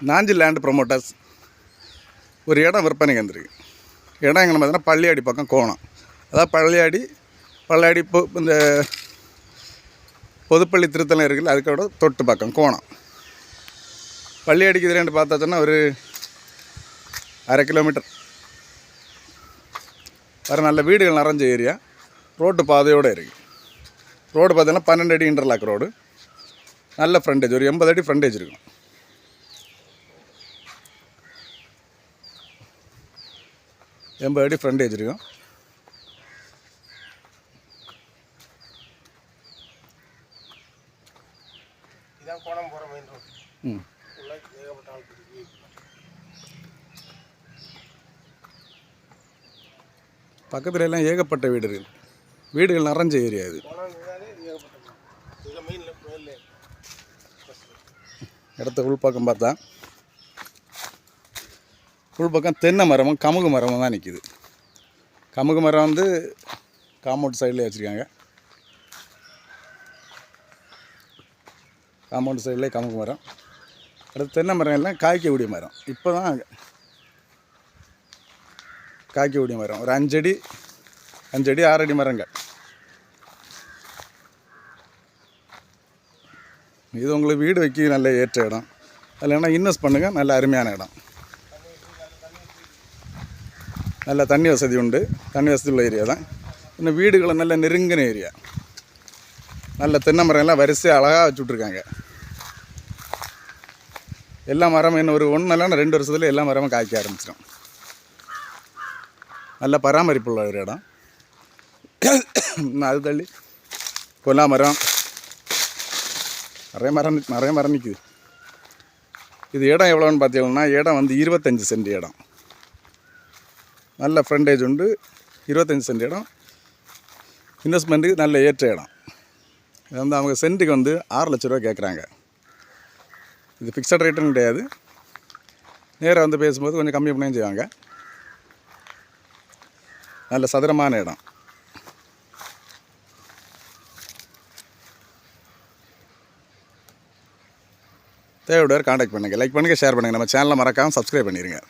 Nanji land promoters ஒரு இடம் விற்பனைக்கு வந்திருக்கு இடம் எங்கே பார்த்தீங்கன்னா பள்ளியாடி பக்கம் கோணம். அதாவது பள்ளியாடி பள்ளியாடி இப்போ இந்த பொதுப்பள்ளி திருத்தலம் இருக்குல்ல அதுக்கோட தொட்டு பக்கம் கோணம். பள்ளியாடிக்கு இதுலேருந்து பார்த்தாச்சுன்னா ஒரு அரை கிலோமீட்டர் வேறு நல்ல வீடுகள் நிறைஞ்ச ஏரியா ரோட்டு பாதையோடு இருக்குது ரோடு பார்த்தீங்கன்னா பன்னெண்டு அடி இன்டர்லாக் ரோடு நல்ல ஃப்ரண்டேஜ் ஒரு எண்பது அடி ஃப்ரண்டேஜ் இருக்கும் எண்பது அடி ஃப்ரண்டேஜ் இருக்கும் இதான் கோணம் போகிற மெயின் ரோடு உள்ள ஏகப்பட்ட ஆள் இருக்கு. பக்கத்துல எல்லாம் ஏகப்பட்ட வீடு இருக்குது வீடுகள் நிறைஞ்ச ஏரியா இது. இடத்த உள்பக்கம் பார்த்தா. உள்பக்கம் தென்னை மரமும் கமுகு மரமும் தான் நிற்கிது கமுகு மரம் வந்து காம்பவுண்ட் சைடில் வச்சுருக்காங்க. காம்பவுண்ட் சைட்லேயே கமுகு மரம். அடுத்து தென்னை மரம் எல்லாம் காய்க்கக்கூடிய மரம். இப்போ தான் காய்க்கக்கூடிய மரம். ஒரு அஞ்சடி அஞ்சடி ஆறடி மரங்கள். இது உங்களுக்கு வீடு வைக்க நல்ல ஏற்ற இடம். அதில் என்ன இன்வெஸ்ட் பண்ணுங்கள் நல்ல அருமையான இடம். நல்ல தண்ணி வசதி உண்டு. தண்ணி வசதி உள்ள ஏரியா தான். இன்னும் வீடுகளை நல்ல நெருங்கின ஏரியா நல்ல தென்னை மரம் எல்லாம் வரிசையாக அழகாக வச்சு விட்ருக்காங்க எல்லா மரமும் இன்னும் ஒரு ஒன்று இல்லைன்னா ரெண்டு வருஷத்துல எல்லா மரமும் காய்க்க ஆரம்பிச்சிடும் நல்ல பராமரிப்பு உள்ள ஒரு இடம் அது தள்ளி கொல்லா மரம் நிறைய மரம் நிறைய மரம் நிற்குது இது இடம் எவ்வளோன்னு பார்த்தீங்கன்னா இடம் வந்து இருபத்தஞ்சி சென்ட் இடம் நல்ல ஃப்ரண்டேஜ் உண்டு. இருபத்தஞ்சி சென்ட் இடம். இன்வெஸ்ட்மெண்ட்டுக்கு நல்ல ஏற்ற இடம். இது வந்து அவங்க சென்ட்டுக்கு வந்து ஆறு லட்ச ரூபா கேட்குறாங்க இது ஃபிக்ஸட் ரேட்டுன்னு கிடையாது. நேராக வந்து பேசும்போது கொஞ்சம் கம்மி பண்ணியும் செய்வாங்க. நல்ல சதுரமான இடம். தேவையோட காண்டாக்ட் பண்ணுங்கள் லைக் பண்ணுங்கள் ஷேர் பண்ணுங்கள் நம்ம சேனலை மறக்காமல் சப்ஸ்கிரைப் பண்ணிடுங்க